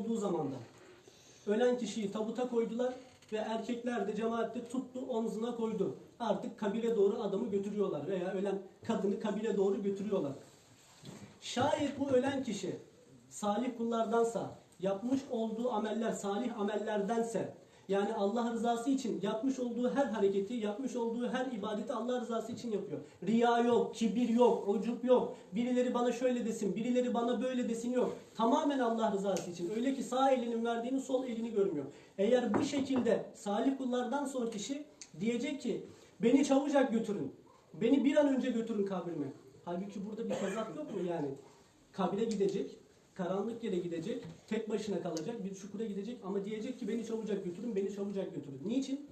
olduğu zamanda ölen kişiyi tabuta koydular ve erkekler de cemaatte tuttu omzuna koydu. Artık kabire doğru adamı götürüyorlar veya ölen kadını kabire doğru götürüyorlar. Şayet bu ölen kişi salih kullardansa, yapmış olduğu ameller salih amellerdense, yani Allah rızası için yapmış olduğu her hareketi, yapmış olduğu her ibadeti Allah rızası için yapıyor. Riya yok, kibir yok, ucup yok. Birileri bana şöyle desin, birileri bana böyle desin yok. Tamamen Allah rızası için. Öyle ki sağ elinin verdiğini sol elini görmüyor. Eğer bu şekilde salih kullardan son kişi diyecek ki beni çabucak götürün. Beni bir an önce götürün kabrime. Halbuki burada bir tezat yok mu yani? Kabre gidecek, karanlık yere gidecek, tek başına kalacak, bir çukura gidecek ama diyecek ki beni çabucak götürün, beni çabucak götürün. Niçin?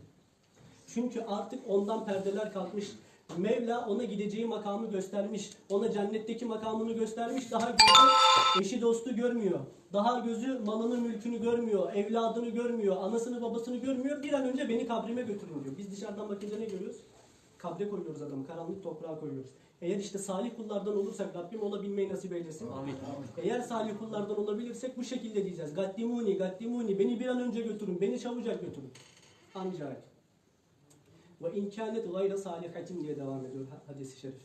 Çünkü artık ondan perdeler kalkmış. Mevla ona gideceği makamı göstermiş. Ona cennetteki makamını göstermiş. Daha gözü eşi dostu görmüyor. Daha gözü malını mülkünü görmüyor. Evladını görmüyor. Anasını babasını görmüyor. Bir an önce beni kabrime götürün diyor. Biz dışarıdan bakınca ne görüyoruz? Kabre koyuyoruz adamı. Karanlık toprağa koyuyoruz. Eğer işte salih kullardan olursak Rabbim olabilmeyi nasip eylesin. Amin. Eğer salih kullardan olabilirsek bu şekilde diyeceğiz. Gaddimuni, gaddimuni. Beni bir an önce götürün. Beni çabucak götürün. Ancak ve imkanet gayre salihatin diye devam ediyor ha- hadis-i şerif.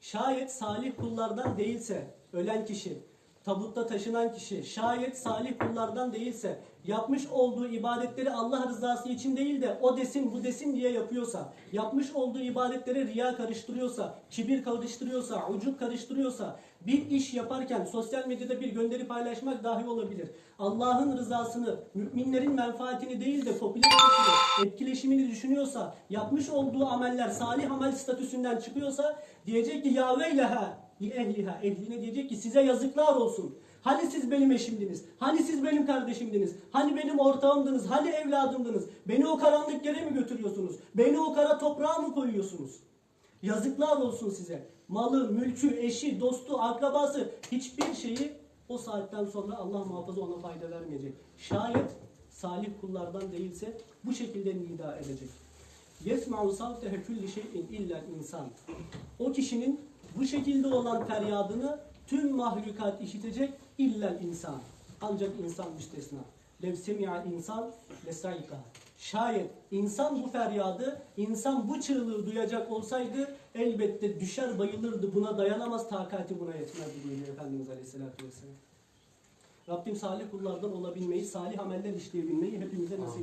Şayet salih kullardan değilse ölen kişi, tabutta taşınan kişi, şayet salih kullardan değilse, yapmış olduğu ibadetleri Allah rızası için değil de o desin bu desin diye yapıyorsa, yapmış olduğu ibadetlere riya karıştırıyorsa, kibir karıştırıyorsa, ucup karıştırıyorsa, bir iş yaparken sosyal medyada bir gönderi paylaşmak dahi olabilir. Allah'ın rızasını, müminlerin menfaatini değil de popülaritesini, etkileşimini düşünüyorsa, yapmış olduğu ameller salih amel statüsünden çıkıyorsa diyecek ki ya veyleha ehliha ehline diyecek ki size yazıklar olsun. Hani siz benim eşimdiniz? Hani siz benim kardeşimdiniz? Hani benim ortağımdınız? Hani evladımdınız? Beni o karanlık yere mi götürüyorsunuz? Beni o kara toprağa mı koyuyorsunuz? Yazıklar olsun size. Malı, mülkü, eşi, dostu, akrabası hiçbir şeyi o saatten sonra Allah muhafaza ona fayda vermeyecek. Şayet salih kullardan değilse bu şekilde nida edecek. Yesma'u savtehe külli şeyin illa insan. O kişinin bu şekilde olan feryadını tüm mahlukat işitecek illa insan. Ancak insan müstesna. Lev semi'a insan lesayka. Şayet insan bu feryadı, insan bu çığlığı duyacak olsaydı elbette düşer bayılırdı. Buna dayanamaz, takati buna yetmezdi buyuruyor Efendimiz Aleyhisselatü Vesselam. Rabbim salih kullardan olabilmeyi, salih ameller işleyebilmeyi hepimize nasip